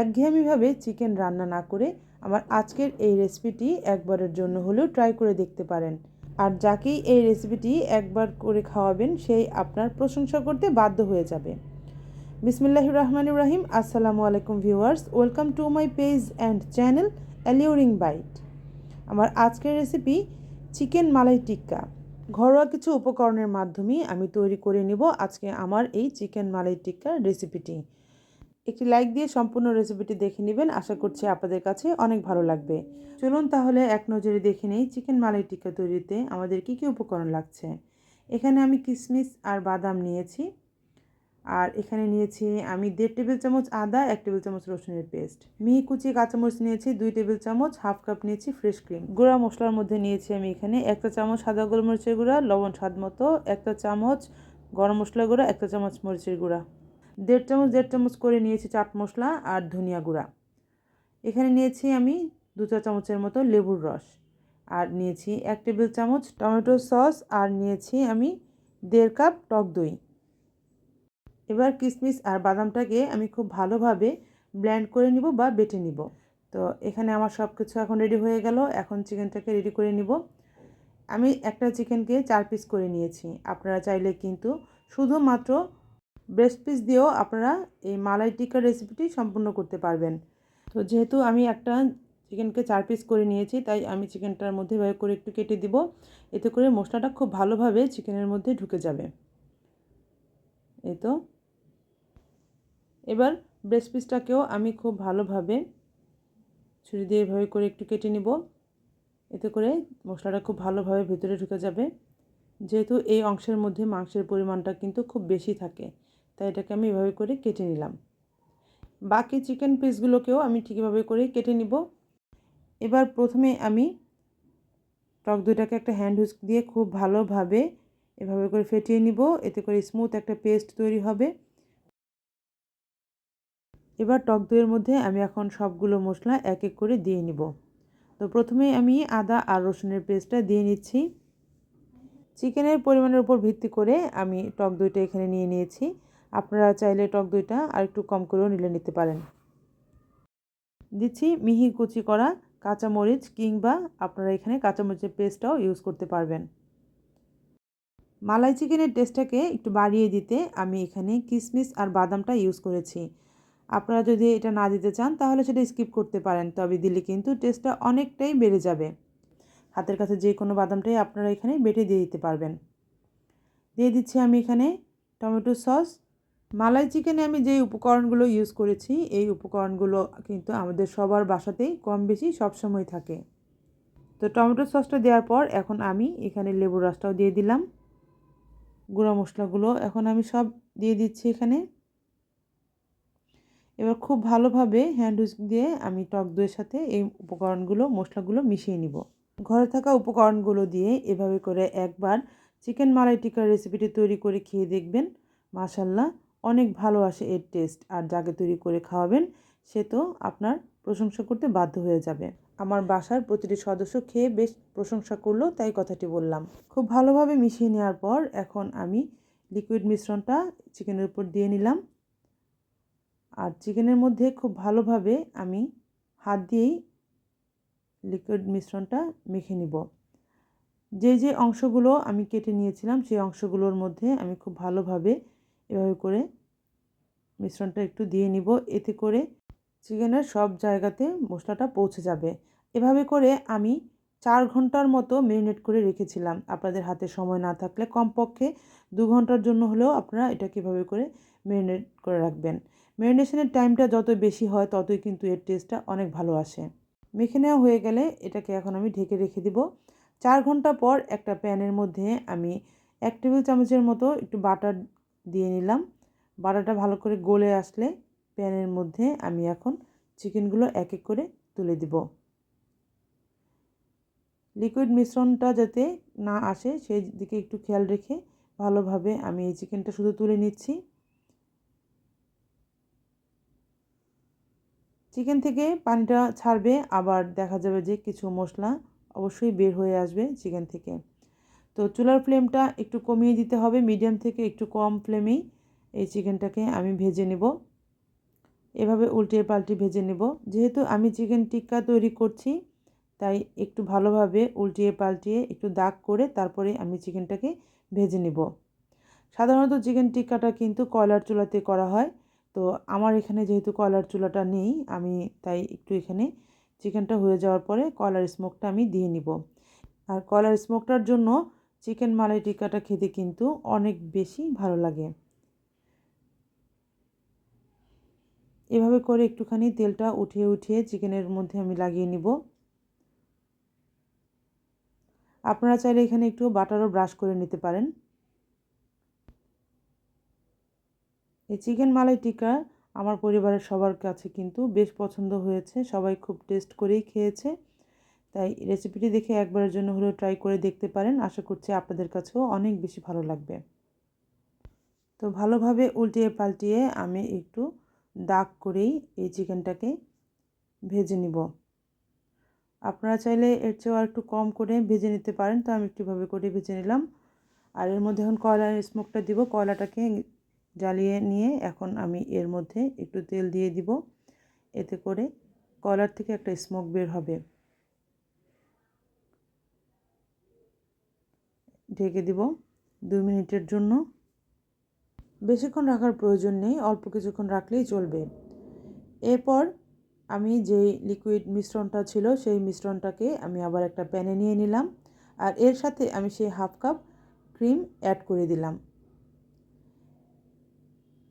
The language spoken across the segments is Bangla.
একঘেয়েমিভাবে চিকেন রান্না না করে আমার আজকের এই রেসিপিটি একবারের জন্য হলেও ট্রাই করে দেখতে পারেন। আর যাকেই এই রেসিপিটি একবার করে খাওয়াবেন, সেই আপনার প্রশংসা করতে বাধ্য হয়ে যাবে। বিসমিল্লাহ রহমান রাহিম। আসসালামু আলাইকুম viewers. Welcome to my page and channel alluring bite. আমার আজকের রেসিপি চিকেন মালাই টিক্কা। ঘরোয়া কিছু উপকরণের মাধ্যমে আমি তৈরি করে নিব আজকে আমার এই চিকেন মালাই টিক্কার রেসিপিটি। একটি লাইক দিয়ে সম্পূর্ণ রেসিপিটি দেখে নেবেন। আশা করছি আপনাদের কাছে অনেক ভালো লাগবে। চলুন তাহলে এক নজরে দেখে নেই চিকেন মালাই টিক্কা তৈরিতে আমাদের কী কী উপকরণ লাগছে। এখানে আমি কিশমিশ আর বাদাম নিয়েছি। আর এখানে নিয়েছি আমি দেড় টেবিল চামচ আদা, এক টেবিল চামচ রসুনের পেস্ট। মিহি কুচি কাঁচামরিচ নিয়েছি, দুই টেবিল চামচ হাফ কাপ নিয়েছি ফ্রেশ ক্রিম গুঁড়া মশলার মধ্যে নিয়েছি আমি এখানে একটা চামচ সাদা গোলমরিচের গুঁড়া, লবণ স্বাদ মতো, একটা চামচ গরম মশলা গুঁড়া, একটা চামচ মরিচের গুঁড়া। দেড় চামচ দেড় চামচ করে নিয়েছি চাট মশলা আর ধনিয়া গুঁড়া। এখানে নিয়েছি আমি দু চা চামচের মতো লেবুর রস আর নিয়েছি এক টেবিল চামচ টমেটো সস আর নিয়েছি আমি দেড় কাপ টক দই। এবার কিশমিশ আর বাদামটাকে আমি খুব ভালোভাবে ব্ল্যান্ড করে নিব বা বেটে নিব। তো এখানে আমার সব কিছু এখন রেডি হয়ে গেল, এখন চিকেনটাকে রেডি করে নিব। আমি একটা চিকেনকে চার পিস করে নিয়েছি, আপনারা চাইলে কিন্তু শুধুমাত্র ব্রেস্ট পিস দিয়েও আপনারা এই মালাই টিক্কার রেসিপিটি সম্পূর্ণ করতে পারবেন। তো যেহেতু আমি একটা চিকেনকে চার পিস করে নিয়েছি, তাই আমি চিকেনটার মধ্যে এভাবে করে একটু কেটে দিব। এতে করে মশলাটা খুব ভালোভাবে চিকেনের মধ্যে ঢুকে যাবে। এই তো। এবার ব্রেস্ট পিসটাকেও আমি খুব ভালোভাবে ছুরি দিয়ে এভাবে করে একটু কেটে নিব। এতে করে মশলাটা খুব ভালোভাবে ভেতরে ঢুকে যাবে। যেহেতু এই অংশের মধ্যে মাংসের পরিমাণটা কিন্তু খুব বেশি থাকে। তাই এটাকে আমি এভাবে করে কেটে নিলাম। বাকি চিকেন পিসগুলোকেও আমি ঠিকভাবে করে কেটে নিব। এবার প্রথমে আমি টক দইটাকে একটা হ্যান্ড হুইস্ক দিয়ে খুব ভালোভাবে এভাবে করে ফেটিয়ে নিব। এতে করে স্মুথ একটা পেস্ট তৈরি হবে। এবার টক দইয়ের মধ্যে আমি এখন সবগুলো মশলা এক এক করে দিয়ে নিব। তো প্রথমে আমি আদা আর রসুনের পেস্টটা দিয়ে নিচ্ছি। চিকেনের পরিমাণের উপর ভিত্তি করে আমি টক দইটা এখানে নিয়ে নিয়েছি। আপনারা চাইলে টক দইটা আর একটু কম করেও নিলে নিতে পারেন। দিচ্ছি মিহি কুচি করা কাঁচামরিচ কিংবা আপনারা এখানে কাঁচামরিচের পেস্টটাও ইউজ করতে পারবেন। মালাই চিকেনের টেস্টটাকে একটু বাড়িয়ে দিতে আমি এখানে কিশমিশ আর বাদামটা ইউজ করেছি। আপনারা যদি এটা না দিতে চান তাহলে সেটা স্কিপ করতে পারেন, তবে দিলে কিন্তু টেস্টটা অনেকটাই বেড়ে যাবে। হাতের কাছে যে কোনো বাদামটাই আপনারা এখানে বেটে দিয়ে দিতে পারবেন। দিয়ে দিচ্ছি আমি এখানে টমেটো সস মালাই চিকেনে আমি যে উপকরণগুলো ইউজ করেছি, এই উপকরণগুলো কিন্তু আমাদের সবার বাসাতেই কম বেশি সবসময় থাকে। তো টমেটো সসটা দেওয়ার পর এখন আমি এখানে লেবুর রসটাও দিয়ে দিলাম। গুঁড়া মশলাগুলো এখন আমি সব দিয়ে দিচ্ছি এখানে। এবার খুব ভালোভাবে হ্যান্ড উইস্ক দিয়ে আমি টক দইয়ের সাথে এই উপকরণগুলো, মশলাগুলো মিশিয়ে নিব। ঘরে থাকা উপকরণগুলো দিয়ে এভাবে করে একবার চিকেন মালাই টিকার রেসিপিটি তৈরি করে খেয়ে দেখবেন, মাশাল্লাহ। অনেক ভালো আসে এর টেস্ট আর যাকে তৈরি করে খাওয়াবেন, সে তো আপনার প্রশংসা করতে বাধ্য হয়ে যাবে। আমার বাসার প্রতিটি সদস্য খেয়ে বেশ প্রশংসা করল, তাই কথাটি বললাম। খুব ভালোভাবে মিশিয়ে নেওয়ার পর এখন আমি লিকুইড মিশ্রণটা চিকেনের উপর দিয়ে নিলাম। আর চিকেনের মধ্যে খুব ভালোভাবে আমি হাত দিয়েই লিকুইড মিশ্রণটা মেখে নিব। যে যে অংশগুলো আমি কেটে নিয়েছিলাম, সেই অংশগুলোর মধ্যে আমি খুব ভালোভাবে এভাবে করে মিশ্রণটা একটু দিয়ে নিব। এতে করে চিকেনের সব জায়গাতে মশলাটা পৌঁছে যাবে। এভাবে করে আমি চার ঘণ্টার মতো মেরিনেট করে রেখেছিলাম। আপনাদের হাতে সময় না থাকলে কমপক্ষে দু ঘণ্টার জন্য হলেও আপনারা এটাকে এভাবে করে মেরিনেট করে রাখবেন। ম্যারিনেশনের টাইমটা যত বেশি হয় ততই কিন্তু এর টেস্টটা অনেক ভালো আসে। মেখে নেওয়া হয়ে গেলে এটাকে এখন আমি ঢেকে রেখে দিব। চার ঘণ্টা পর একটা প্যানের মধ্যে আমি এক টেবিল চামচের মতো একটু বাটার দিয়ে নিলাম। বাটারটা ভালো করে গলে আসলে প্যানের মধ্যে আমি এখন চিকেনগুলো এক এক করে তুলে দিব। লিকুইড মিশ্রণটা যাতে না আসে সেই দিকে একটু খেয়াল রেখে ভালোভাবে আমি এই চিকেনটা শুধু তুলে নিচ্ছি। চিকেন থেকে পানিটা ছাড়বে, আবার দেখা যাবে যে কিছু মশলা অবশ্যই বের হয়ে আসবে চিকেন থেকে। তো চুলার ফ্লেমটা একটু কমিয়ে দিতে হবে, মিডিয়াম থেকে একটু কম ফ্লেমেই এই চিকেনটাকে আমি ভেজে নেব। এভাবে উল্টিয়ে পাল্টে ভেজে নেব। যেহেতু আমি চিকেন টিক্কা তৈরি করছি, তাই একটু ভালোভাবে উল্টিয়ে পাল্টিয়ে একটু দাগ করে তারপরে আমি চিকেনটাকে ভেজে নেব। সাধারণত চিকেন টিক্কাটা কিন্তু কয়লার চুলাতে করা হয়। তো আমার এখানে যেহেতু কয়লার চুলাটা নেই, আমি তাই একটু এখানে চিকেনটা হয়ে যাওয়ার পরে কয়লার স্মোকটা আমি দিয়ে নিব। আর কয়লার স্মোকটার জন্য চিকেন মালাই টিক্কাটা খেতে কিন্তু অনেক বেশি ভালো লাগে। এভাবে করে একটুখানি তেলটা উঠিয়ে উঠিয়ে চিকেনের মধ্যে আমি লাগিয়ে নিব। আপনারা চাইলে এখানে একটু বাটারও ব্রাশ করে নিতে পারেন। এই চিকেন মালাই টিক্কা আমার পরিবারের সবার কাছে কিন্তু বেশ পছন্দ হয়েছে। সবাই খুব টেস্ট করেই খেয়েছে। তাই রেসিপিটি দেখে একবারের জন্য হলেও ট্রাই করে দেখতে পারেন। আশা করছি আপনাদের কাছেও অনেক বেশি ভালো লাগবে। তো ভালোভাবে উল্টিয়ে পাল্টিয়ে আমি একটু দাগ করেই এই চিকেনটাকে ভেজে নিব। আপনারা চাইলে এর চেয়েও একটু কম করে ভেজে নিতে পারেন। তো আমি একটুভাবে করে ভেজে নিলাম। আর এর মধ্যে এখন কয়লার স্মোকটা দিব। কয়লাটাকে জ্বালিয়ে নিয়ে এখন আমি এর মধ্যে একটু তেল দিয়ে দিব। এতে করে কয়লার থেকে একটা স্মোক বের হবে। ঢেকে দিব দুই মিনিটের জন্য। বেশিক্ষণ রাখার প্রয়োজন নেই, অল্প কিছুক্ষণ রাখলেই চলবে। এরপর আমি যেই লিকুইড মিশ্রণটা ছিল, সেই মিশ্রণটাকে আমি আবার একটা প্যানে নিয়ে নিলাম আর এর সাথে আমি সেই হাফ কাপ ক্রিম অ্যাড করে দিলাম।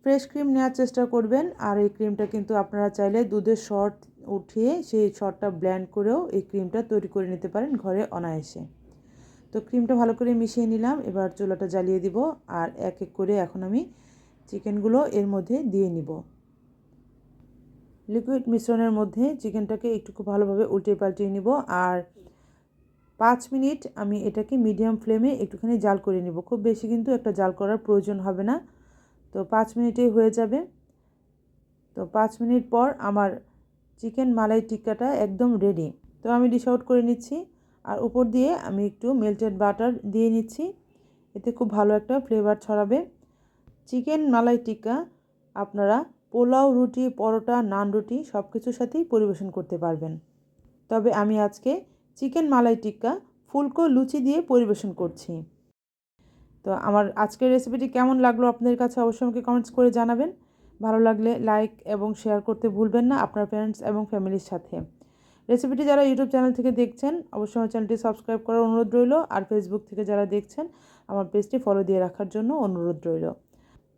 ফ্রেশ ক্রিম নেওয়ার চেষ্টা করবেন আর এই ক্রিমটা কিন্তু আপনারা চাইলে দুধের শর্ট উঠিয়ে সেই শর্টটা ব্ল্যান্ড করেও এই ক্রিমটা তৈরি করে নিতে পারেন ঘরে অনায়াসে। তো ক্রিমটা ভালো করে মিশিয়ে নিলাম। এবার চুলাটা জ্বালিয়ে দিব আর এক এক করে এখন আমি চিকেনগুলো এর মধ্যে দিয়ে নিব। লিকুইড মিশ্রণের মধ্যে চিকেনটাকে একটু খুব ভালোভাবে উল্টে পাল্টিয়ে নিব আর পাঁচ মিনিট আমি এটাকে মিডিয়াম ফ্লেমে একটুখানি জাল করে নিব। খুব বেশি কিন্তু একটা জাল করার প্রয়োজন হবে না। তো পাঁচ মিনিটেই হয়ে যাবে। তো পাঁচ মিনিট পর আমার চিকেন মালাই টিক্কাটা একদম রেডি তো আমি ডিশ আউট করে নিচ্ছি। আর উপর দিয়ে আমি একটু মেল্টেড বাটার দিয়ে নিচ্ছি। এতে খুব ভালো একটা ফ্লেভার ছড়াবে। চিকেন মালাই টিক্কা আপনারা পোলাও রুটি, পরোটা, নান রুটি সব কিছুর সাথেই পরিবেশন করতে পারবেন। তবে আমি আজকে চিকেন মালাই টিক্কা ফুলকো লুচি দিয়ে পরিবেশন করছি। তো আমার আজকের রেসিপিটি কেমন লাগল আপনাদের কাছে অবশ্যই আমাকে কমেন্টস করে জানাবেন। ভালো লাগলে লাইক এবং শেয়ার করতে ভুলবেন না আপনার ফ্রেন্ডস এবং ফ্যামিলির সাথে। রেসিপিটি যারা ইউটিউব চ্যানেল থেকে দেখছেন, অবশ্যই আমার চ্যানেলটি সাবস্ক্রাইব করার অনুরোধ রইল। আর ফেসবুক থেকে যারা দেখছেন, আমার পেজটি ফলো দিয়ে রাখার জন্য অনুরোধ রইল।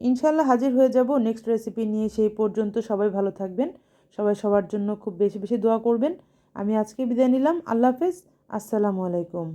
ইনশাল্লাহ হাজির হয়ে যাব নেক্সট রেসিপি নিয়ে। সেই পর্যন্ত সবাই ভালো থাকবেন। সবাই সবার জন্য খুব বেশি বেশি দোয়া করবেন। আমি আজকে বিদায় নিলাম। আল্লাহ হাফেজ। আসসালামু আলাইকুম।